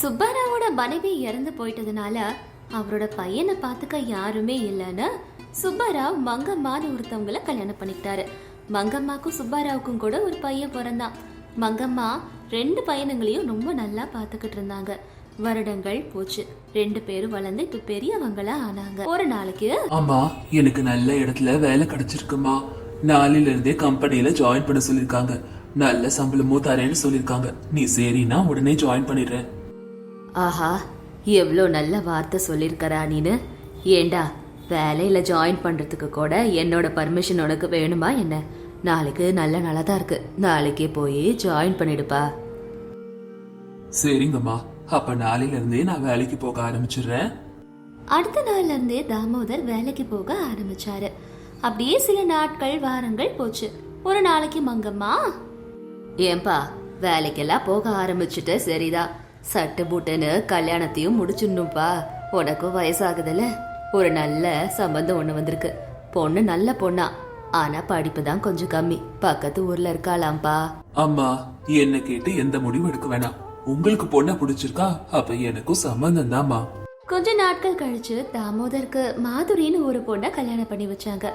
சுப்பாராவோட மனைவி இறந்து போயிட்டதுனால அவரோட பையனை பார்த்துக்க யாருமே இல்லைன்னு சுப்பாராவ் மங்கம்மான்னு ஒருத்தவங்கள கல்யாணம் பண்ணிக்கிட்டாரு. மங்கம்மாக்கும் சுப்பாராவுக்கும் கூட ஒரு பையன் பிறந்தான். மங்கம்மா ரெண்டு பையனுங்களையும் ரொம்ப நல்லா பார்த்துக்கிட்டு இருந்தாங்க. வருடங்கள் போச்சு. ரெண்டு பேரும் வளர்ந்து இப்ப பெரியவங்களா ஆனாங்க. ஒரு நாளைக்கு அம்மா எனக்கு நல்ல இடத்துல வேலை கிடைச்சிருக்குமா? நாளில இருந்தே கம்பெனில ஜாயின் பண்ண சொல்லிருக்காங்க நல்ல சம்பளமும் தரேன்னு சொல்லிருக்காங்க நீ சரினா உடனே ஜாயின் பண்ணிடுறேன். ஆஹா எவ்வளோ நல்ல வார்த்தை சொல்லியிருக்கறா நீனு. ஏண்டா வேலையில ஜாயின் பண்றதுக்கு கூட என்னோட பர்மிஷன் உனக்கு வேணுமா என்ன? நாளைக்கு நல்ல நாளாக தான் இருக்கு. நாளைக்கே போய் ஜாயின் பண்ணிடுப்பா. சரிங்கம்மா. அப்ப நாளையில இருந்தே நான் வேலைக்கு போக ஆரம்பிச்சிடுறேன். அடுத்த நாள்ல இருந்தே தாமோதர் வேலைக்கு போக ஆரம்பிச்சாரு. அப்படியே சில நாட்கள் வாரங்கள் போச்சு. ஒரு நாளைக்கு மங்கம்மா? ஏன்பா வேலைக்கெல்லாம் போக ஆரம்பிச்சுட்டு சரிதான். சட்டு புட்டுன்னு கல்யாணத்தையும் முடிச்சிடணும்ப்பா உனக்கும் வயசாகுதுல? ஒரு நல்ல சம்பந்தம் ஒண்ணு வந்திருக்கு. பொண்ணு நல்ல பொண்ணா. ஆனா படிப்பு தான் கொஞ்சம் கம்மி. பக்கத்து ஊர்ல இருக்காளாம்ப்பா. அம்மா என்ன கேட்டு எந்த முடிவு எடுக்க வேணாம். உங்களுக்கு பொண்ண பிடிச்சிருக்கா? அப்ப எனக்கும் சம்மந்தம் தாம்மா. கொஞ்ச நாட்கள் கழிச்சு தாமோதருக்கு மாதுரின்னு ஒரு பொண்ணை கல்யாணம் பண்ணி வச்சாங்க.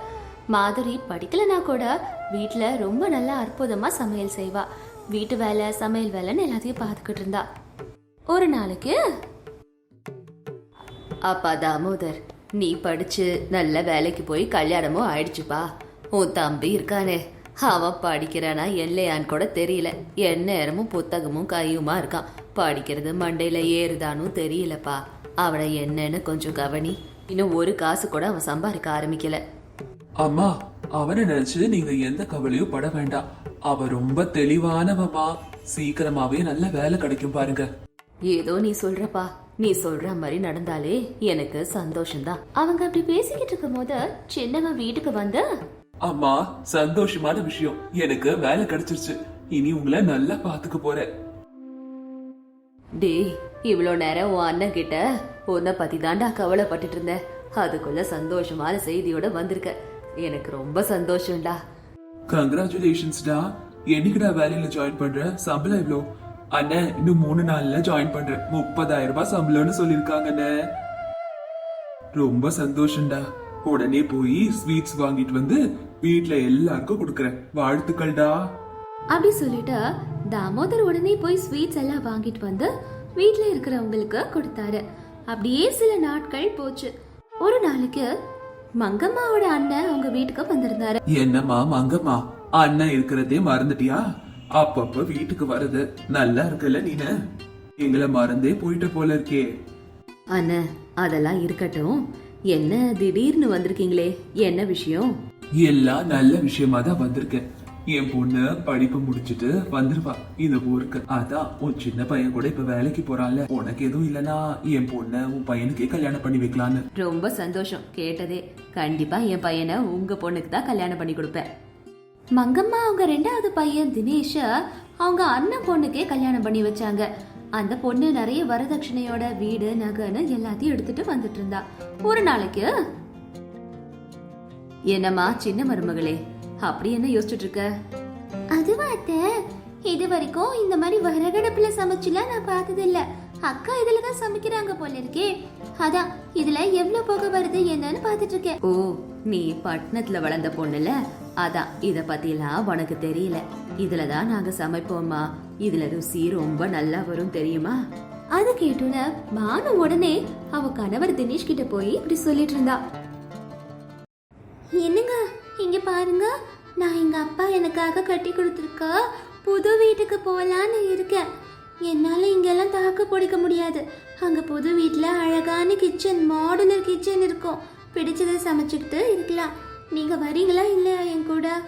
மாதுரி படிக்கலனா கூட வீட்ல ரொம்ப நல்லா அற்புதமா சமையல் செய்வா. வீட்டு வேலை சமையல் வேலைன்னு எல்லாத்தையும் பார்த்துக்கிட்டு இருந்தா. ஒரு நாளைக்கு? அப்பா தாமோதர் நீ படிச்சு நல்ல வேலைக்கு போய் கல்யாணமும் ஆயிடுச்சுப்பா. உன் தம்பி இருக்கானே அவன் படிக்கிறானா இல்லையான்னு கூட தெரியல. எந்நேரமும் புத்தகமும் கையுமா இருக்கான். படிக்கிறது மண்டையில ஏறுதானும் தெரியலப்பா. அவனை என்னன்னு கொஞ்சம் கவனி. இன்னும் ஒரு காசு கூட அவன் சம்பாதிக்க ஆரம்பிக்கல. அம்மா அவனை நினைச்சு நீங்க எந்த கவலையும் பட வேண்டாம். அவ ரொம்ப தெளிவானவமா சீக்கிரமாவே நல்ல வேலை கிடைக்கும் பாருங்க. ஏதோ நீ சொல்றப்பா. நீ சொல்ற மாதிரி நடந்தாலே எனக்கு சந்தோஷம்தான். அவங்க அப்படி பேசிக்கிட்டு இருக்கும் போது சின்னவன் வீட்டுக்கு வந்து அம்மா சந்தோஷமான விஷயம். எனக்கு வேலை கிடைச்சிருச்சு. இனி உங்களை நல்லா பாத்துக்க போறேன். டேய் இவ்வளோ நேரம் உன் அண்ணன் கிட்ட உன்னை பத்தி தாண்டா கவலைப்பட்டுட்டு இருந்தேன். அதுக்குள்ள சந்தோஷமான செய்தியோட வந்திருக்க. எனக்கு ரொம்ப சந்தோஷம்டா. கங்க்ராச்சுலேஷன்ஸ்டா என்னைக்குடா வேலையில ஜாயின் பண்ற? சம்பளம் எவ்வளோ? அண்ணன் இன்னும் மூணு நாள்ல ஜாயின் பண்றேன். முப்பதாயிரம் ரூபாய் சம்பளம்னு சொல்லிருக்காங்கண்ணே ரொம்ப சந்தோஷம்டா. உடனே போய் ஸ்வீட்ஸ் வாங்கிட்டு வந்து வீட்ல எல்லாருக்கும் கொடுக்கறேன். வாழ்த்துக்கள்டா. அப்படி சொல்லிட்டு தாமோதர் உடனே போய் ஸ்வீட்ஸ் எல்லாம் வாங்கிட்டு வந்து வீட்ல இருக்கிறவங்களுக்கு கொடுத்தாரு. அப்படியே சில நாட்கள் போச்சு. ஒரு நாளைக்கு மங்கம்மாவோட அண்ணன் அவங்க வீட்டுக்கு வந்திருந்தாரு. என்னம்மா மங்கம்மா? அண்ணன் இருக்கிறதே மறந்துட்டியா? அப்பப்ப வீட்டுக்கு வர்றது. நல்லா இருக்குல்ல நீனு? எங்களை மறந்தே போயிட்ட போல இருக்கே. அண்ணன் அதெல்லாம் இருக்கட்டும். என்ன திடீர்னு வந்திருக்கீங்களே? என்ன விஷயம்? எல்லாம் நல்ல விஷயமா தான் வந்திருக்கேன். என் பொண்ணு படிப்பு முடிச்சிட்டு வந்துருவா. இந்த ஊருக்கு. அதான் உன் சின்ன பையன் கூட இப்ப வேலைக்கு போறான்ல. உனக்கு எதுவும் இல்லனா என் பொண்ண உன் பையனுக்கே கல்யாணம் பண்ணி வைக்கலான்னு. ரொம்ப சந்தோஷம். கேட்டதே. கண்டிப்பா என் பையனை உங்க பொண்ணுக்கு தான் கல்யாணம் பண்ணி கொடுப்பேன். மங்கம்மா அவங்க ரெண்டாவது பையன் தினேஷ அவங்க அண்ணன் பொண்ணுக்கே கல்யாணம் பண்ணி வச்சாங்க. அந்த பொண்ணு நிறைய வரதட்சணையோட வீடு நகைன்னு எல்லாத்தையும் எடுத்துட்டு வந்துட்டு இருந்தா. ஒரு நாளைக்கு என்னம்மா சின்ன மருமகளே அப்படி என்ன யோசிச்சுட்டு இருக்க? அதுவா அத்தை. இது வரைக்கும் இந்த மாதிரி விறகடுப்புல சமைச்சுலாம் நான் பார்த்தது இல்ல அக்கா இதுல தான் சமைக்கிறாங்க போல இருக்கே. அதான் இதுல எவ்வளவு புகை வருது என்னன்னு பார்த்துட்டு இருக்கேன். ஓ நீ பட்டணத்துல வளர்ந்த பொண்ணுல? அதான் இத பத்திலாம் உனக்கு தெரியல. இதுல தான் நாங்க சமைப்போம்மா. இதுல ருசி ரொம்ப நல்லா வரும் தெரியுமா? அது கேட்டோன்னு மானு உடனே அவ கணவர் தினேஷ் கிட்ட போய் இப்படி சொல்லிட்டு இருந்தா. என்னங்க இங்க பாருங்க. நான் எங்க அப்பா எனக்காக கட்டி கொடுத்துருக்க. புது வீட்டுக்கு போகலான்னு இருக்கேன். என்னால இங்கெல்லாம் தாக்கு பிடிக்க முடியாது. அங்க புது வீட்டுல அழகான கிச்சன் மாடுலர் கிச்சன் இருக்கும். பிடிச்சதை சமைச்சுக்கிட்டு இருக்கலாம். நீங்க வரீங்களா இல்லையா என் கூட?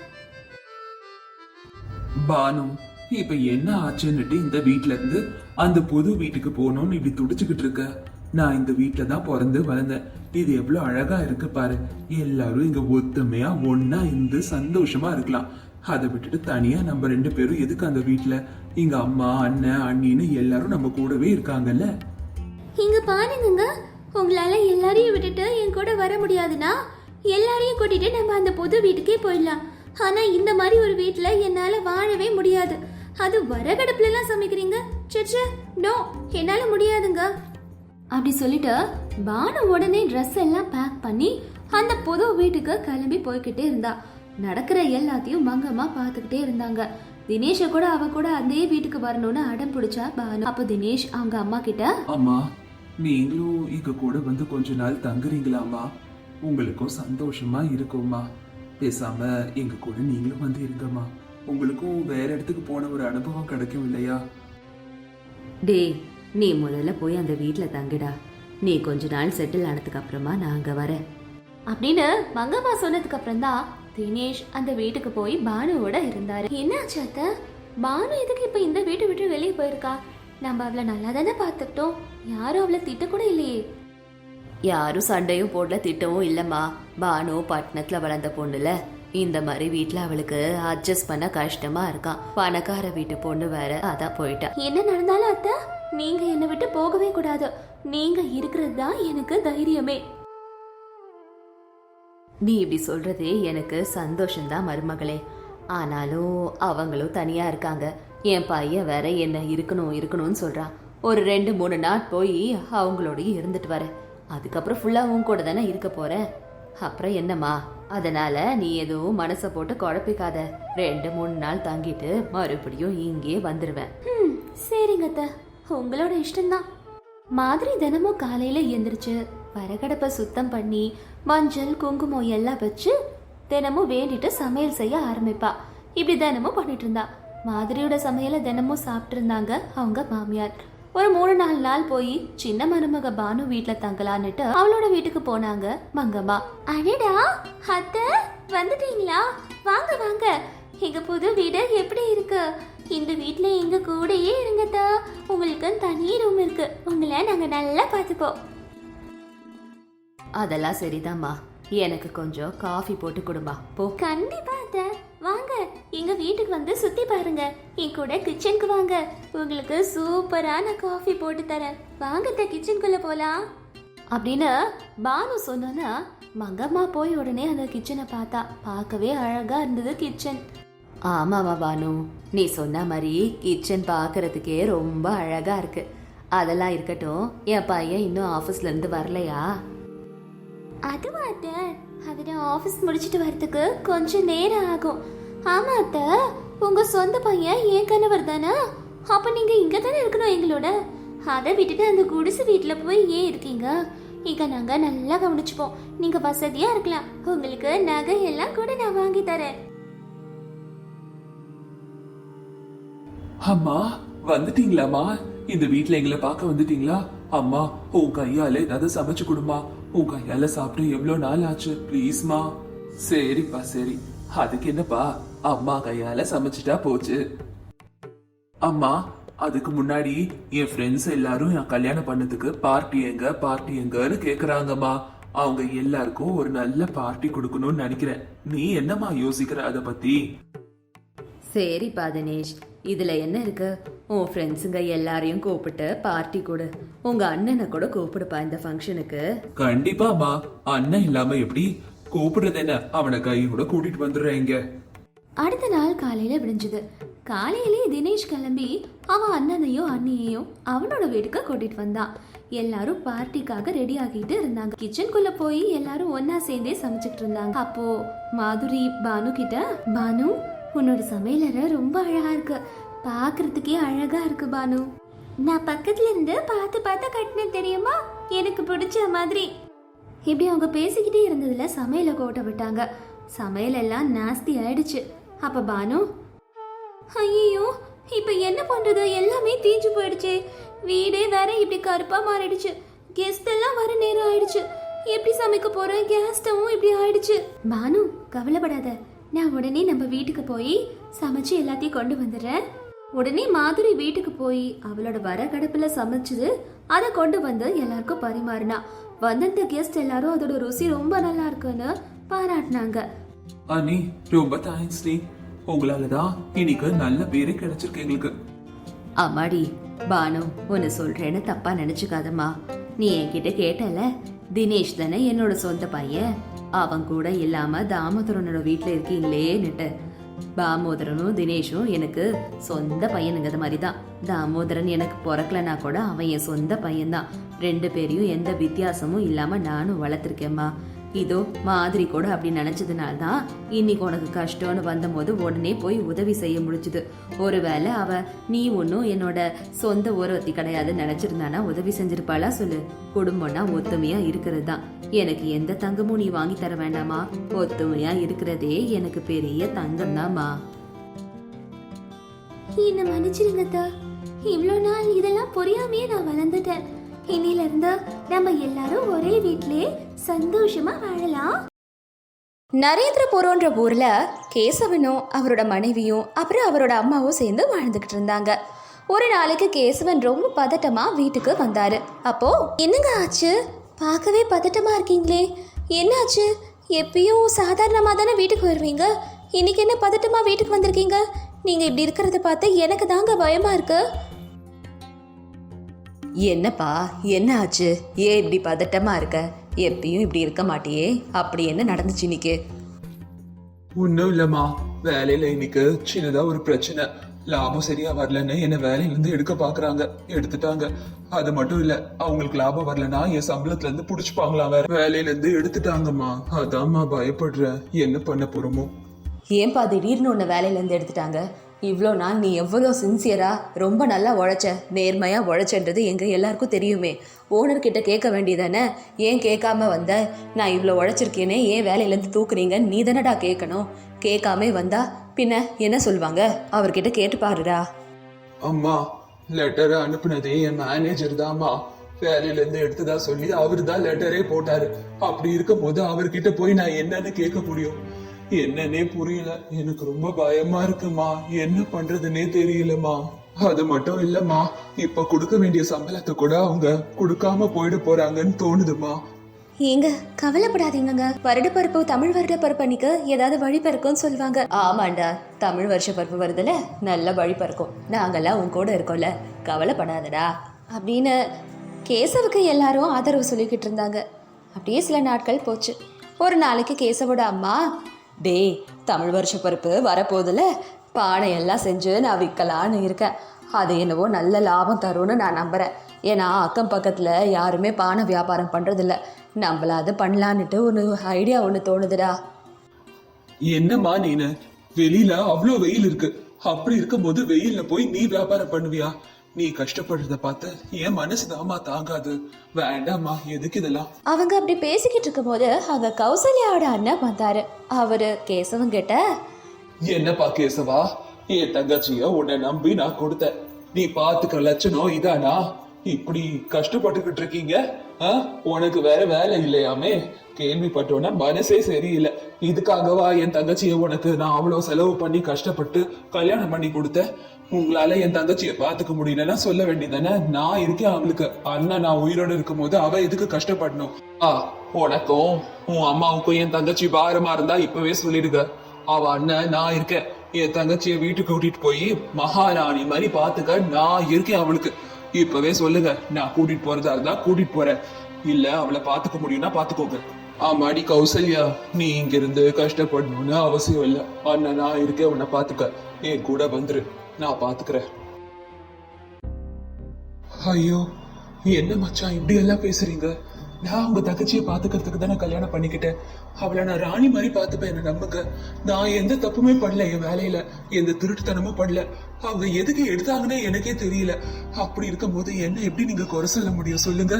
பானு இப்ப என்ன ஆச்சுன்னுட்டு இந்த வீட்ல இருந்து அந்த புது வீட்டுக்கு போகணும்னு இப்படி துடிச்சுக்கிட்டு இருக்க? நான் இந்த வீட்ல தான் பிறந்து வளர்ந்தேன். இது எவ்வளவு அழகா இருக்கு பாரு. எல்லாரும் இங்க ஒத்துமையா ஒன்னா இருந்து சந்தோஷமா இருக்கலாம். அதை விட்டுட்டு தனியா நம்ம ரெண்டு பேரும் எதுக்கு அந்த வீட்ல? இங்க அம்மா அண்ணன் அண்ணின்னு எல்லாரும் நம்ம கூடவே இருக்காங்கல்ல? இங்க பாருங்கங்க. உங்களால எல்லாரையும் விட்டுட்டு என் கூட வர முடியாதுன்னா எல்லாரையும் கூட்டிட்டு நம்ம அந்த புது வீட்டுக்கே போயிடலாம். ஆனா இந்த மாதிரி ஒரு வீட்டில் என்னால வாழவே முடியாது. அது வரகடுப்புல எல்லாம் சமைக்கிறீங்க சச்சே நோ என்னால முடியாதுங்க. அப்படி சொல்லிட்டு பானு உடனே ட்ரெஸ் எல்லாம் பேக் பண்ணி அந்த புது வீட்டுக்கு கிளம்பி போய்கிட்டே இருந்தா. நடக்கிற எல்லாத்தையும் மங்கம்மா பார்த்துக்கிட்டே இருந்தாங்க. தினேஷ கூட அவ கூட அதே வீட்டுக்கு வரணும்னு அடம் பிடிச்சா பானு. அப்போ தினேஷ் அவங்க அம்மா கிட்ட அம்மா நீங்களும் இங்க கூட வந்து கொஞ்ச நாள் தங்குறீங்களாம்மா? உங்களுக்கும் சந்தோஷமா இருக்கும்மா. பேசாம எங்க கூட நீங்களும் வந்து இருங்கம்மா. உங்களுக்கும் வேற இடத்துக்கு போன ஒரு அனுபவம் கிடைக்கும் இல்லையா? டேய் நீ முதல்ல போய் அந்த வீட்டில் தங்கிடா. நீ கொஞ்ச நாள் செட்டில் ஆனதுக்கு அப்புறமா நான் அங்கே வரேன். அப்படின்னு மங்கம்மா சொன்னதுக்கு அப்புறம் தான் தினேஷ் அந்த வீட்டுக்கு போய் பானுவோட இருந்தாரு. என்னாச்சு அத்த? பானு எதுக்கு இப்போ இந்த வீட்டை விட்டு வெளியே போயிருக்கா? நம்ம அவளை நல்லா தானே பார்த்துக்கிட்டோம். யாரும் அவளை திட்ட கூட இல்லையே. யாரும் சண்டையும் போடல திட்டவும் இல்லம்மா. பானு பட்டணத்துல வளர்ந்த பொண்ணுல. இந்த மாதிரி வீட்ல அவளுக்கு அட்ஜஸ்ட் பண்ண கஷ்டமா இருக்கான் பணக்கார வீட்டு பொண்ணு வேற அதான் போயிட்டா. என்ன நடந்தாலும் அத்தை நீங்க என்னை விட்டு போகவே கூடாது. நீங்க இருக்கிறது தான் எனக்கு தைரியமே. நீ இப்படி சொல்றது எனக்கு சந்தோஷம்தான் மருமகளே. ஆனாலும் அவங்களும் தனியா இருக்காங்க. என் பையன் வேற என்ன இருக்கணும் இருக்கணும்னு சொல்றான். ஒரு ரெண்டு மூணு நாள் போய் அவங்களோடய இருந்துட்டு வரேன் அதுக்கப்புறம் ஃபுல்லா உன் கூட தானே இருக்க போறேன் அப்புறம் என்னம்மா? அதனால நீ எதுவும் மனசை போட்டு குழப்பிக்காத. ரெண்டு மூணு நாள் தங்கிட்டு மறுபடியும் இங்கே வந்துருவேன். சரிங்க அத்தை. உங்களோட இஷ்டம்தான். மாதிரி தினமும் காலையில எந்திரிச்சு வரகடப்பை சுத்தம் பண்ணி மஞ்சள் குங்குமம் எல்லாம் வச்சு தினமும் வேண்டிட்டு சமையல் செய்ய ஆரம்பிப்பா. இப்படி தினமும் பண்ணிட்டு இருந்தா. மாதிரியோட சமையலை தினமும் சாப்பிட்டு இருந்தாங்க அவங்க மாமியார். ஒரு மூணு நாலு நாள் போய் சின்ன மருமக பானு வீட்ல தங்கலான்னுட்டு அவளோட வீட்டுக்கு போனாங்க மங்கம்மா. அடடா அத்தை வந்துட்டீங்களா? வாங்க வாங்க. எங்க புது வீடு எப்படி இருக்கு? இந்த வீட்ல எங்க கூடயே இருங்கத்தா உங்களுக்கு தனி ரூம் இருக்கு. உங்களை நாங்க நல்லா பார்த்துப்போம். அதெல்லாம் சரிதாம்மா. எனக்கு கொஞ்சம் காஃபி போட்டு கொடுமா போ. கண்டிப்பா அத்தை. வாங்க எங்க வீட்டுக்கு வந்து சுத்தி பாருங்க. என் கூட கிச்சனுக்கு வாங்க. உங்களுக்கு சூப்பரான காஃபி போட்டு தரேன். வாங்க அத்தை கிச்சனுக்குள்ள போலாம். அப்படின்னு பானு சொன்னோன்னா மங்கம்மா போய் உடனே அந்த கிச்சனை பார்த்தா பார்க்கவே அழகா இருந்தது கிச்சன் ஆமாவா பானு நீ சொன்ன மாதிரி கிச்சன் பார்க்கறதுக்கே ரொம்ப அழகா இருக்கு. அதெல்லாம் இருக்கட்டும் என் பையன் இன்னும் ஆஃபீஸ்ல இருந்து வரலையா? அதுவா அத்தை நான் ஆஃபீஸ் முடிச்சிட்டு வரதுக்கு கொஞ்சம் நேரம் ஆகும் ஆமா அத்தை உங்க சொந்த பையன் என் கணவர் தானே அப்ப நீங்க இங்க தானே இருக்கணும் எங்களோட அதை விட்டுட்டு அந்த குடிசை வீட்டுல போய் ஏன் இருக்கீங்க இங்க நாங்க நல்லா கவனிச்சுப்போம் நீங்க வசதியா இருக்கலாம் உங்களுக்கு நகை எல்லாம் கூட நான் வாங்கி தரேன் அம்மா வந்துட்டீங்களாம்மா இந்த வீட்டில் எங்களை பார்க்க வந்துட்டீங்களா அம்மா உன் கையால ஏதாவது சமைச்சு கொடுமா உன் கையால சாப்பிட்டு எவ்வளவு நாள் ஆச்சு? ப்ளீஸ்மா சரிப்பா சரி. அதுக்கு என்னப்பா? அம்மா கையால சமைச்சிட்டா போச்சு. அம்மா அதுக்கு முன்னாடி என் ஃப்ரெண்ட்ஸ் எல்லாரும் என் கல்யாணம் பண்ணதுக்கு பார்ட்டி எங்க பார்ட்டி எங்கன்னு கேக்குறாங்கம்மா. அவங்க எல்லாருக்கும் ஒரு நல்ல பார்ட்டி கொடுக்கணும்னு நினைக்கிறேன். நீ என்னம்மா யோசிக்கிற அத பத்தி? சரிப்பா தினேஷ் இதுல என்ன இருக்கு? உன் ஃப்ரெண்ட்ஸுங்க எல்லாரையும் கூப்பிட்டு பார்ட்டி கொடு. உங்க அண்ணனை கூட கூப்பிடுப்பா இந்த ஃபங்க்ஷனுக்கு கண்டிப்பாமா அண்ணன் இல்லாம எப்படி? கூப்பிடுறது என்ன? அவனை கையோட கூட்டிட்டு வந்துடுறேன் இங்க. அடுத்த நாள் காலையில விடிஞ்சது. காலையிலே தினேஷ் கிளம்பி அவன் அண்ணனையும் அண்ணியையும் அவனோட வீட்டுக்கு கூட்டிட்டு வந்தான் எல்லாரும் பார்ட்டிக்காக ரெடி ஆகிட்டு இருந்தாங்க. கிச்சனுக்குள்ள போய் எல்லாரும் ஒன்னா சேர்ந்தே சமைச்சுக்கிட்டு இருந்தாங்க. அப்போ மாதுரி பானு கிட்ட பானு உன்னோட சமையலறை ரொம்ப அழகா இருக்கு. பாக்குறதுக்கே அழகா இருக்கு பானு. நான் பக்கத்துல இருந்து பார்த்து பார்த்து கட்டினேன் தெரியுமா? எனக்கு பிடிச்ச மாதிரி. இப்படி அவங்க பேசிக்கிட்டே இருந்ததுல சமையல கோட்டை விட்டாங்க. சமையல் எல்லாம் நாஸ்தி ஆயிடுச்சு. அப்ப பானு ஐயோ இப்ப என்ன பண்றது? எல்லாமே தீஞ்சு போயிடுச்சு. வீடே வேற இப்படி கருப்பா மாறிடுச்சு. கெஸ்ட் எல்லாம் வர நேரம் ஆயிடுச்சு. எப்படி சமைக்க போறேன் கேஸ் ஸ்டவும் இப்படி ஆயிடுச்சு. பானு கவலைப்படாத. நான் உடனே நம்ம வீட்டுக்கு போய் சமைச்சு எல்லாத்தையும் கொண்டு வந்துடுறேன். உடனே மாதுரி வீட்டுக்கு போய் அவளோட வர கடப்புல சமைச்சது அதை கொண்டு வந்து எல்லாருக்கும் பரிமாறினா. வந்திருந்த கெஸ்ட் எல்லாரும் அதோட ருசி ரொம்ப நல்லா இருக்குன்னு பாராட்டினாங்க. அனி ரொம்ப தேங்க்ஸ் நீ உங்களாலதான் இன்னைக்கு நல்ல பேரே கிடைச்சிருக்கு எங்களுக்கு. அம்மாடி பானு ஒன்னு சொல்றேன்னு தப்பா நினைச்சுக்காதம்மா. நீ என்கிட்ட கேட்டல தினேஷ் தானே என்னோட சொந்த பையன். அவன் கூட இல்லாம தாமோதரனோட வீட்ல இருக்கீங்களேன்னுட்டு தாமோதரனும் தினேஷும் எனக்கு சொந்த பையனுங்கிறது மாதிரி தான் தாமோதரன் எனக்கு பிறக்கலனா கூட அவன் என் சொந்த பையன்தான். ரெண்டு பேரையும் எந்த வித்தியாசமும் இல்லாம நானும் வளர்த்துருக்கேம்மா இதோ மாதிரி கூட அப்படி நினைச்சதுனால தான் இன்னைக்கு உனக்கு கஷ்டம்னு வந்தபோது உடனே போய் உதவி செய்ய முடிச்சுது ஒருவேளை அவ நீ ஒன்றும் என்னோட சொந்த ஒருவத்தி கிடையாது நினைச்சிருந்தானா உதவி செஞ்சிருப்பாளா சொல்லு. குடும்பம்னா ஒத்துமையா இருக்கிறது தான் எனக்கு எந்த தங்கமும் நீ வாங்கி தர வேண்டாமா? ஒத்துமையா இருக்கிறதே எனக்கு பெரிய தங்கம் தான்மா என்ன மன்னிச்சிருங்க இவ்வளோ நாள் இதெல்லாம் புரியாமையே நான் வளர்ந்துட்டேன். இன்னில இருந்தா நம்ம எல்லாரும் ஒரே வீட்லயே சந்தோஷமா வாழலாம். நரேந்திரபுரம்ன்ற ஊர்ல கேசவனும் அவரோட மனைவியும் அப்புறம் அவரோட அம்மாவும் சேர்ந்து வாழ்ந்துகிட்டு இருந்தாங்க. ஒரு நாளைக்கு கேசவன் ரொம்ப பதட்டமா வீட்டுக்கு வந்தாரு. அப்போ என்னங்க ஆச்சு? பார்க்கவே பதட்டமா இருக்கீங்களே. என்னாச்சு? எப்பயும் சாதாரணமாக தானே வீட்டுக்கு வருவீங்க? இன்னைக்கு என்ன பதட்டமா வீட்டுக்கு வந்திருக்கீங்க? நீங்க இப்படி இருக்கிறத பார்த்து எனக்கு தாங்க பயமா இருக்கு. என்னப்பா? என்ன ஆச்சு? ஏன் இப்படி பதட்டமா இருக்க? எப்பயும் இப்படி இருக்க மாட்டியே? அப்படி என்ன நடந்துச்சு இன்னைக்கு? ஒண்ணும் இல்லம்மா. வேலையில இன்னைக்கு சின்னதா ஒரு பிரச்சனை. லாபம் சரியா வரலன்னு என்ன வேலையில இருந்து எடுக்க பாக்குறாங்க. எடுத்துட்டாங்க. அது மட்டும் இல்ல அவங்களுக்கு லாபம் வரலன்னா என் சம்பளத்துல இருந்து புடிச்சுப்பாங்களாம் வேற. வேலையில இருந்து எடுத்துட்டாங்கம்மா. அதாம்மா பயப்படுறேன். என்ன பண்ண போறோமோ? ஏன்பா திடீர்னு உன்னை வேலையிலேருந்து எடுத்துட்டாங்க? இவ்வளோ நாள் நீ எவ்வளோ சின்சியராக ரொம்ப நல்லா உழைச்ச நேர்மையாக உழைச்சன்றது எங்கள் எல்லாருக்கும் தெரியுமே. ஓனர்கிட்ட கேட்க வேண்டியதானே? ஏன் கேட்காம வந்த? நான் இவ்வளோ உழைச்சிருக்கேனே ஏன் வேலையிலேருந்து தூக்குறீங்கன்னு நீ தானடா கேட்கணும். கேட்காம வந்தா பின்ன என்ன சொல்லுவாங்க அவர்கிட்ட கேட்டு பாருடா. அம்மா லெட்டர் அனுப்புனதே என் மேனேஜர் தாம்மா வேலையிலேருந்து எடுத்துதான் எடுத்ததா சொல்லி அவர் தான் லெட்டரே போட்டாரு. அப்படி இருக்கும் போது அவர்கிட்ட போய் நான் என்னன்னு கேட்க முடியும்? என்னன்னே புரியல. எனக்கு ரொம்ப பயமா இருக்குமா? என்ன பண்றதுன்னே தெரியலமா. அது மட்டும் இல்லம்மா. இப்ப கொடுக்க வேண்டிய சம்பளத்தை கூட அவங்க கொடுக்காம போயிட போறாங்கன்னு தோணுதுமா. ஏங்க கவலைப்படாதீங்கங்க. வருடப்பருப்பு தமிழ் வருடப்பருப்பு அன்னைக்கு ஏதாவது வழி பிறக்கும்னு சொல்லுவாங்க. ஆமாண்டா தமிழ் வருஷ பருப்பு வருதுல. நல்ல வழி பிறக்கும். நாங்கெல்லாம் உன் கூட இருக்கோம்ல. கவலைப்படாதடா. அப்படின்னு கேசவுக்கு எல்லாரும் ஆதரவு சொல்லிக்கிட்டு இருந்தாங்க. அப்படியே சில நாட்கள் போச்சு. ஒரு நாளைக்கு கேசவோட அம்மா டேய் தமிழ் வருஷ பருப்பு வரப்போதில் பானையெல்லாம் செஞ்சு நான் விற்கலான்னு இருக்கேன். அது என்னவோ நல்ல லாபம் தரும்னு நான் நம்புகிறேன் ஏன்னா அக்கம் பக்கத்தில் யாருமே பானை வியாபாரம் பண்ணுறதில்ல நம்மளாவது பண்ணலான்னுட்டு ஒன்று ஐடியா ஒன்று தோணுதுடா. என்னம்மா நீனு? வெளியில அவ்வளோ வெயில் இருக்கு. அப்படி இருக்கும்போது வெயில்ல போய் நீ வியாபாரம் பண்ணுவியா? நீ கஷ்டப்படுறத பார்த்து என் மனசுதாம்மா தாங்காது. வேண்டாம்மா எதுக்கு இதெல்லாம்? அவங்க அப்படி பேசிக்கிட்டு இருக்கும்போது அங்கே கௌசல்யாவோட அண்ணன் வந்தாரு. அவரு கேசவன் கிட்ட என்னப்பா கேசவா? என் தங்கச்சிய உன்னை நம்பி நான் கொடுத்தேன். நீ பாத்துக்கிற லட்சணம் இதானா? இப்படி கஷ்டப்பட்டுக்கிட்டு இருக்கீங்க? உனக்கு வேற வேலை இல்லையாமே? கேள்விப்பட்டோன்னா மனசே சரியில்லை. இதுக்காகவா என் தங்கச்சிய உனக்கு நான் அவ்வளவு செலவு பண்ணி கஷ்டப்பட்டு கல்யாணம் பண்ணி கொடுத்தேன்? உங்களால என் தங்கச்சியை பாத்துக்க முடியலன்னா சொல்ல வேண்டியதானே நான் இருக்கேன் அவளுக்கு. அண்ணன் நான் உயிரோட இருக்கும்போது அவ எதுக்கு கஷ்டப்படணும்? ஆ உனக்கும் உன் அம்மாவுக்கும் என் தங்கச்சி பாரமா இருந்தா இப்பவே சொல்லிடுங்க. அவ அண்ணன் நான் இருக்கேன். என் தங்கச்சிய வீட்டுக்கு கூட்டிட்டு போய் மகாராணி மாதிரி பாத்துக்க நான் இருக்கேன் அவளுக்கு. இப்பவே சொல்லுங்க. நான் கூட்டிட்டு போறதா இருந்தா கூட்டிட்டு போறேன். இல்ல அவளை பாத்துக்க முடியும்னா பாத்துக்கோங்க ஆமாடி கௌசல்யா நீ இங்க இருந்து கஷ்டப்படணும்னு அவசியம் இல்ல. அண்ணன் நான் இருக்கேன். உன்னை பாத்துக்க என் கூட வந்துரு. நான் பாத்துக்கிறேன். ஐயோ என்ன மச்சான் இப்படி எல்லாம் பேசுறீங்க? நான் உங்க தங்கச்சியை பாத்துக்கிறதுக்கு தானே கல்யாணம் பண்ணிக்கிட்டேன். அவளை நான் ராணி மாதிரி பார்த்துப்பேன் என்ன நம்புங்க. நான் எந்த தப்புமே பண்ணல என் வேலையில எந்த திருட்டுத்தனமும் பண்ணல. அவங்க எதுக்கு எடுத்தாங்கன்னே எனக்கே தெரியல. அப்படி இருக்கும்போது என்ன எப்படி நீங்க குறை சொல்ல முடியும் சொல்லுங்க?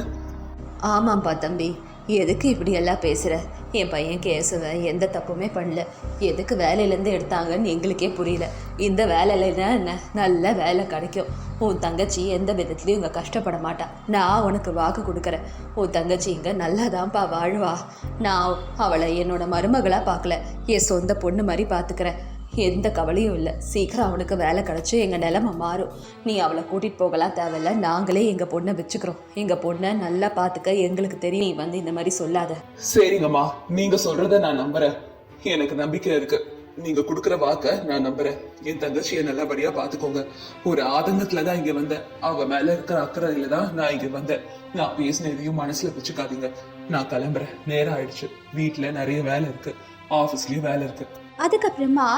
ஆமாம்ப்பா தம்பி. எதுக்கு இப்படியெல்லாம் பேசுகிற என் பையன் கேசவன் எந்த தப்புமே பண்ணல. எதுக்கு வேலையிலேருந்து எடுத்தாங்கன்னு எங்களுக்கே புரியல. இந்த வேலையிலனா என்ன? நல்ல வேலை கிடைக்கும். உன் தங்கச்சி எந்த விதத்துலையும் இங்கே கஷ்டப்பட மாட்டா. நான் உனக்கு வாக்கு கொடுக்குறேன். உன் தங்கச்சி இங்கே நல்லாதான்ப்பா வாழ்வா. நான் அவளை என்னோட மருமகளாக பார்க்கல. என் சொந்த பொண்ணு மாதிரி பார்த்துக்கிறேன் எந்த கவலையும் இல்லை. சீக்கிரம் அவனுக்கு வேலை கிடச்சி எங்கள் நிலமை மாறும். நீ அவளை கூட்டிகிட்டு போகலாம் தேவையில்ல. நாங்களே எங்கள் பொண்ணை வச்சுக்கிறோம். எங்கள் பொண்ணை நல்லா பார்த்துக்க எங்களுக்கு தெரியும். நீ வந்து இந்த மாதிரி சொல்லாத. சரிங்கம்மா. நீங்க சொல்றத நான் நம்புறேன். எனக்கு நம்பிக்கை இருக்கு. நீங்க கொடுக்குற வாக்க நான் நம்புறேன். என் தங்கச்சியை நல்லபடியா பாத்துக்கோங்க. ஒரு ஆதங்கத்துல தான் இங்க வந்தேன். அவ மேல இருக்கிற அக்கறையில தான் நான் இங்க வந்தேன். நான் பேசின எதையும் மனசுல வச்சுக்காதீங்க. நான் கிளம்புறேன். நேரம் ஆயிடுச்சு. வீட்ல நிறைய வேலை இருக்கு. ஆபீஸ்லயும் வேலை இருக்கு. அதுக்கப்புறமா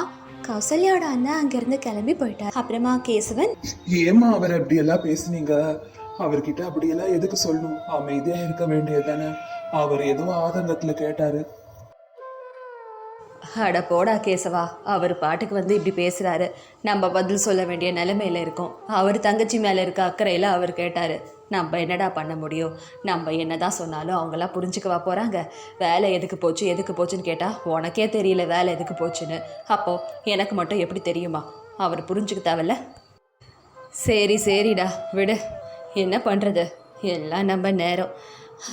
கௌசல்யாவோட அண்ணா அங்கிருந்து கிளம்பி போயிட்டார். அப்புறமா கேசவன் ஏமா அவர் அப்படி எல்லாம் பேசுனீங்க? அவர்கிட்ட அப்படியெல்லாம் எதுக்கு சொல்லணும்? அமைதியா இருக்க வேண்டியது தானே. அவர் ஏதோ ஆதங்கத்துல கேட்டாரு. அட போடா கேசவா அவர் பாட்டுக்கு வந்து இப்படி பேசுகிறாரு நம்ம பதில் சொல்ல வேண்டிய நிலைமையில இருக்கோம். அவர் தங்கச்சி மேலே இருக்க அக்கறையில் அவர் கேட்டார். நம்ம என்னடா பண்ண முடியும்? நம்ம என்னதான் சொன்னாலும் அவங்களாம் புரிஞ்சுக்கவா போகிறாங்க வேலை எதுக்கு போச்சு எதுக்கு போச்சுன்னு கேட்டால் உனக்கே தெரியல வேலை எதுக்கு போச்சுன்னு. அப்போது எனக்கு மட்டும் எப்படி தெரியுமா? அவர் புரிஞ்சுக்க தேவையில்ல. சரி சரிடா விடு. என்ன பண்ணுறது எல்லாம் நம்ம நேரம்.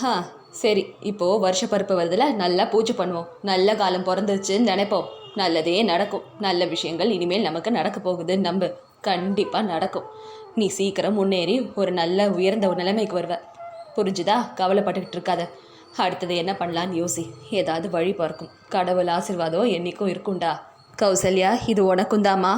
ஆ சரி இப்போது வருஷப்பருப்பு வருதுல நல்லா பூஜை பண்ணுவோம். நல்ல காலம் பிறந்துருச்சுன்னு நினைப்போம். நல்லதே நடக்கும். நல்ல விஷயங்கள் இனிமேல் நமக்கு நடக்க போகுதுன்னு நம்பு. கண்டிப்பாக நடக்கும். நீ சீக்கிரம் முன்னேறி ஒரு நல்ல உயர்ந்த ஒரு நிலைமைக்கு வருவ. புரிஞ்சுதா? கவலைப்பட்டுக்கிட்டு இருக்காத. அடுத்தது என்ன பண்ணலான்னு யோசி. ஏதாவது வழி பிறக்கும் கடவுள் ஆசீர்வாதம் என்னைக்கும் இருக்கும்டா கௌசல்யா இது உனக்கும் தாம்மா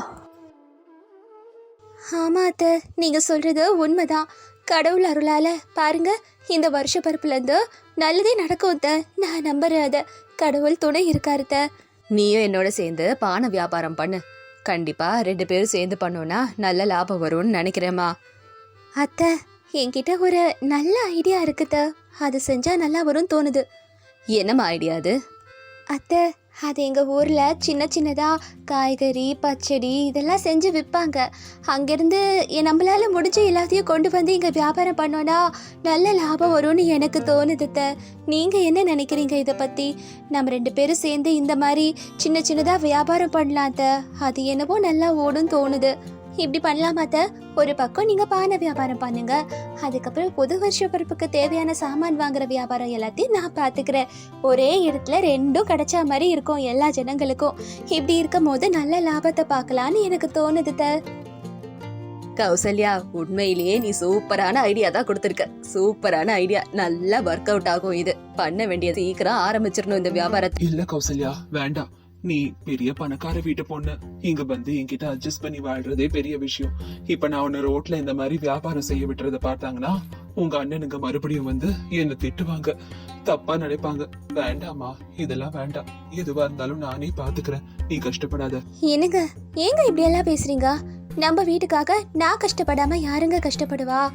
ஆமா அத்தை. நீங்க சொல்றது உண்மைதான். கடவுள் அருளால பாருங்க இந்த வருஷ பருப்புலேருந்து நல்லதே நடக்கும் அத்தை. நான் நம்புறேன் அதை. கடவுள் துணை இருக்காரு அத்தை. நீயும் என்னோட சேர்ந்து பானை வியாபாரம் பண்ணு. கண்டிப்பா ரெண்டு பேரும் சேர்ந்து பண்ணோன்னா நல்ல லாபம் வரும்னு நினைக்கிறேம்மா. அத்தை என்கிட்ட ஒரு நல்ல ஐடியா இருக்குத. அது செஞ்சா நல்லா வரும் தோணுது. என்னம்மா ஐடியா அது? அத்தை அது எங்கள் ஊரில் சின்ன சின்னதாக காய்கறி பச்சடி இதெல்லாம் செஞ்சு விற்பாங்க அங்கேருந்து என் முடிஞ்ச எல்லாத்தையும் கொண்டு வந்து இங்கே வியாபாரம் பண்ணோன்னா நல்ல லாபம் வரும்னு எனக்கு தோணுது த நீங்கள் என்ன நினைக்கிறீங்க இதை பற்றி நம்ம ரெண்டு பேரும் சேர்ந்து இந்த மாதிரி சின்ன சின்னதாக வியாபாரம் பண்ணலாம் அது என்னவோ நல்லா ஓடும் தோணுது. இப்படி பண்ணலாமா அத்தை? ஒரு பக்கம் நீங்கள் பானை வியாபாரம் பண்ணுங்க. அதுக்கப்புறம் புது வருஷ பருப்புக்கு தேவையான சாமான் வாங்குற வியாபாரம் எல்லாத்தையும் நான் பார்த்துக்கிறேன் ஒரே இடத்துல ரெண்டும் கிடைச்ச மாதிரி இருக்கும் எல்லா ஜனங்களுக்கும். இப்படி இருக்கும் போது நல்ல லாபத்தை பார்க்கலான்னு எனக்கு தோணுது த கௌசல்யா உண்மையிலேயே நீ சூப்பரான ஐடியா தான் கொடுத்துருக்க. சூப்பரான ஐடியா. நல்லா ஒர்க் அவுட் ஆகும் இது. பண்ண வேண்டியது சீக்கிரம் ஆரம்பிச்சிடணும் இந்த வியாபாரத்தை. இல்ல கௌசல்யா வேண்டாம். நீ பெரிய பணக்கார வீட்டு பொண்ணு. இங்க வந்து என்கிட்ட அட்ஜஸ்ட் பண்ணி வாழ்றதே பெரிய விஷயம். இப்ப நான் உன்ன ரோட்ல இந்த மாதிரி வியாபாரம் செய்ய விட்டுறத பார்த்தாங்கன்னா உங்க அண்ணனுங்க மறுபடியும் வந்து என்ன திட்டுவாங்க. தப்பா நினைப்பாங்க. வேண்டாமா இதெல்லாம் வேண்டாம். எதுவா இருந்தாலும் நானே பாத்துக்கிறேன். நீ கஷ்டப்படாத. என்னங்க? ஏங்க இப்படி எல்லாம் பேசுறீங்க? நம்ம வீட்டுக்காக நான் கஷ்டப்படாம யாருங்க கஷ்டப்படுவா?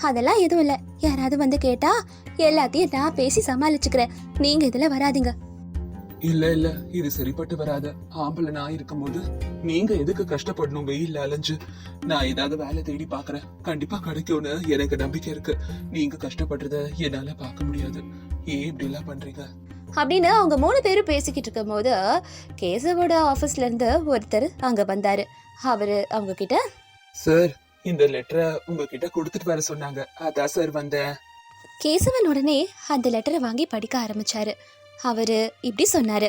அதெல்லாம் எதுவும் இல்ல. யாராவது வந்து கேட்டா எல்லாத்தையும் நான் பேசி சமாளிச்சுக்கிறேன். நீங்க இதுல வராதீங்க. இல்ல இல்ல இது சரிப்பட்டு வராத. ஆம்பளை நான் இருக்கும்போது நீங்க எதுக்கு கஷ்டப்படணும்? வெயில்ல அலைஞ்சு. நான் ஏதாவது வேலை தேடி பாக்குறேன் கண்டிப்பா கிடைக்கும்னு எனக்கு நம்பிக்கை இருக்கு. நீங்க கஷ்டப்படுறத என்னால பார்க்க முடியாது. ஏன் இப்படி எல்லாம் பண்றீங்க? அப்படின்னு அவங்க மூணு பேரும் பேசிக்கிட்டு இருக்கும்போது கேசவோட ஆபீஸ்ல இருந்து ஒருத்தர் அங்க வந்தாரு. அவரு அவங்க கிட்ட சார் இந்த லெட்டரை உங்ககிட்ட கொடுத்துட்டு வர சொன்னாங்க. அதான் சார் வந்தேன். கேசவன் உடனே அந்த லெட்டரை வாங்கி படிக்க ஆரம்பிச்சாரு. அவரு இப்படி சொன்னாரு.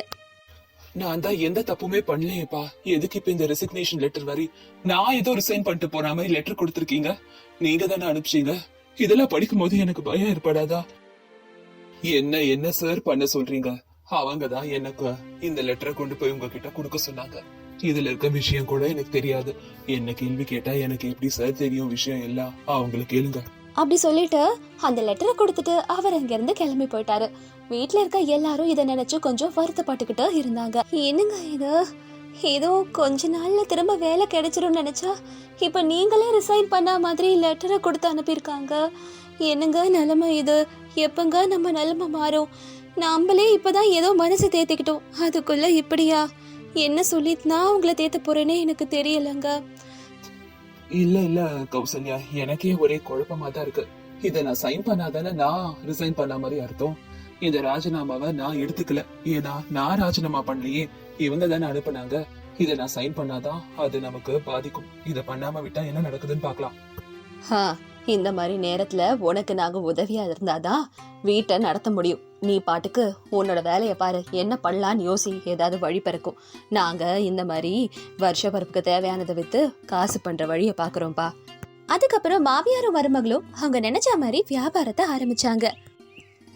நான் தான் எந்த தப்புமே பண்ணலையேப்பா. எதுக்கு இப்ப இந்த ரெசிக்னேஷன் லெட்டர் வரி? நான் ஏதோ ரிசைன் பண்ணிட்டு போற மாதிரி லெட்டர் கொடுத்துருக்கீங்க. நீங்க தானே அனுப்பிச்சீங்க. இதெல்லாம் படிக்கும் போது எனக்கு பயம் ஏற்படாதா? என்ன என்ன சார் பண்ண சொல்றீங்க? அவங்க தான் எனக்கு இந்த லெட்டரை கொண்டு போய் உங்ககிட்ட கொடுக்க சொன்னாங்க. இதுல இருக்க விஷயம் கூட எனக்கு தெரியாது. என்ன கேள்வி கேட்டா எனக்கு எப்படி சார் தெரியும்? விஷயம் எல்லாம் அவங்களுக்கு கேளுங்க. அப்படி சொல்லிட்டு அந்த லெட்டரை கொடுத்துட்டு அவர் அங்கிருந்து கிளம்பி போயிட்டாரு. வீட்டில் இருக்க எல்லாரும் இதை நினைச்சு கொஞ்சம் வருத்தப்பட்டுக்கிட்டு இருந்தாங்க. என்னங்க இது? ஏதோ கொஞ்ச நாள்ல திரும்ப வேலை கிடைச்சிரும் நினைச்சா இப்ப நீங்களே ரிசைன் பண்ண மாதிரி லெட்டரை கொடுத்து அனுப்பியிருக்காங்க. என்னங்க நிலைமை இது? எப்பங்க நம்ம நிலைமை மாறும்? நம்மளே இப்பதான் ஏதோ மனசு தேத்திக்கிட்டோம். அதுக்குள்ள இப்படியா? என்ன சொல்லி நான் உங்களை தேத்த போறேனே எனக்கு தெரியலங்க. இல்ல இல்ல கௌசல்யா எனக்கே ஒரே குழப்பமா தான் இருக்கு. இத நான் சைன் பண்ணாதானே நான் ரிசைன் பண்ண மாதிரி அர்த்தம்? இந்த ராஜினாமாவை நான் எடுத்துக்கல. ஏன்னா நான் ராஜினாமா பண்ணலையே. இவங்க தானே அனுப்புனாங்க. இத நான் சைன் பண்ணாதான் அது நமக்கு பாதிக்கும். இத பண்ணாம விட்டா என்ன நடக்குதுன்னு பார்க்கலாம். ஹா இந்த மாதிரி நேரத்துல உனக்கு நாங்க உதவியா இருந்தாதான் வீட்டை நடத்த முடியும். நீ பாட்டுக்கு உன்னோட வேலையை பாரு என்ன பண்ணலான்னு யோசி ஏதாவது வழி பிறக்கும். நாங்க இந்த மாதிரி வருஷ பருப்புக்கு தேவையானதை வித்து காசு பண்ற வழியை பாக்குறோம்ப்பா அதுக்கப்புறம் மாமியாரும் மருமகளும் அவங்க நினைச்ச மாதிரி வியாபாரத்தை ஆரம்பிச்சாங்க.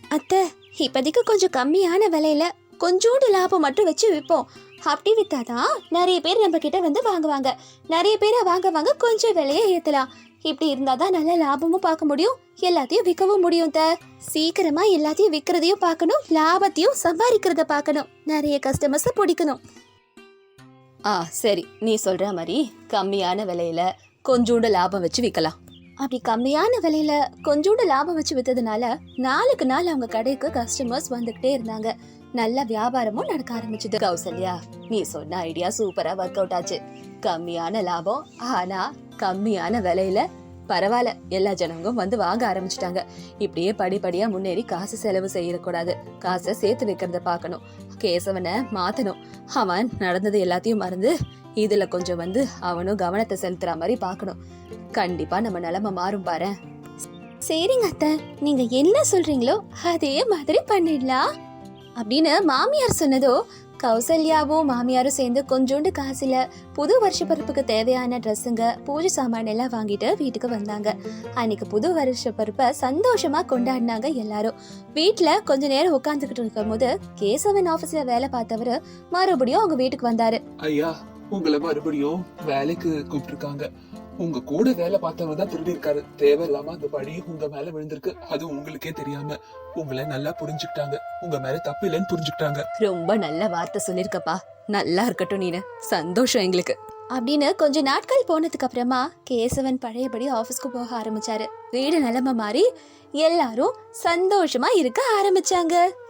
அத்தை இப்போதைக்கு கொஞ்சம் கம்மியான விலையில கொஞ்சோண்டு லாபம் மட்டும் வச்சு விற்போம். அப்படி வித்தாதான் நிறைய பேர் நம்ம கிட்ட வந்து வாங்குவாங்க. நிறைய பேரை வாங்க வாங்க கொஞ்சம் விலையை ஏத்தலாம். இப்படி இருந்தாதான் நல்ல லாபமும் பார்க்க முடியும். எல்லாத்தையும் விற்கவும் முடியும் த. சீக்கிரமா எல்லாத்தையும் விற்கிறதையும் பார்க்கணும் லாபத்தையும் சம்பாதிக்கிறத பார்க்கணும். நிறைய கஸ்டமர்ஸை பிடிக்கணும். ஆ சரி. நீ சொல்ற மாதிரி கம்மியான விலையில கொஞ்சோண்டு லாபம் வச்சு விற்கலாம் அப்படி கம்மியான விலையில கொஞ்சோண்டு லாபம் வச்சு வித்ததுனால நாளுக்கு நாள் அவங்க கடைக்கு கஸ்டமர்ஸ் வந்துகிட்டே இருந்தாங்க. நல்ல வியாபாரமும் நடக்க ஆரம்பிச்சது. கௌசல்யா நீ சொன்ன ஐடியா சூப்பரா ஒர்க் அவுட் ஆச்சு. கம்மியான லாபம் ஆனா கம்மியான விலையில பரவாயில்ல. எல்லா ஜனங்களும் வந்து வாங்க ஆரம்பிச்சிட்டாங்க. இப்படியே படிப்படியா முன்னேறி காசு செலவு செய்யக்கூடாது. காசை சேர்த்து வைக்கிறத பார்க்கணும். கேசவனை மாத்தணும். அவன் நடந்தது எல்லாத்தையும் மறந்து இதுல கொஞ்சம் வந்து அவனும் கவனத்தை செலுத்துற மாதிரி பார்க்கணும். கண்டிப்பா நம்ம நிலைமை மாறும் பாரு சரிங்க அத்தை. நீங்க என்ன சொல்றீங்களோ அதே மாதிரி பண்ணிடலாம். அப்படின்னு மாமியார் சொன்னதோ கௌசல்யாவும் மாமியாரும் சேர்ந்து கொஞ்சோண்டு காசுல புது வருஷ பருப்புக்கு தேவையான ட்ரெஸ்ஸுங்க பூஜை சாமான் எல்லாம் வாங்கிட்டு வீட்டுக்கு வந்தாங்க. அன்னைக்கு புது வருஷ பருப்பை சந்தோஷமா கொண்டாடினாங்க எல்லாரும். வீட்டுல கொஞ்ச நேரம் உட்காந்துக்கிட்டு இருக்கும் போது கேசவன் ஆபீஸ்ல வேலை பார்த்தவரு மறுபடியும் அவங்க வீட்டுக்கு வந்தாரு. ஐயா உங்களை மறுபடியும் வேலைக்கு கூப்பிட்டுருக்காங்க. உங்க கூட வேலை பார்த்தவங்க தான் திருடி இருக்காரு தேவையில்லாம அந்த பழி உங்க மேல விழுந்திருக்கு. அது உங்களுக்கே தெரியாம உங்களை நல்லா புரிஞ்சுக்கிட்டாங்க. உங்க மேல தப்பு இல்லைன்னு புரிஞ்சுக்கிட்டாங்க. ரொம்ப நல்ல வார்த்தை சொல்லிருக்கப்பா. நல்லா இருக்கட்டும் நீனு. சந்தோஷம் எங்களுக்கு. அப்படின்னு கொஞ்ச நாட்கள் போனதுக்கு அப்புறமா கேசவன் பழையபடி ஆபீஸ்க்கு போக ஆரம்பிச்சாரு. வீடு நிலைமை மாறி எல்லாரும் சந்தோஷமா இருக்க ஆரம்பிச்சாங்க.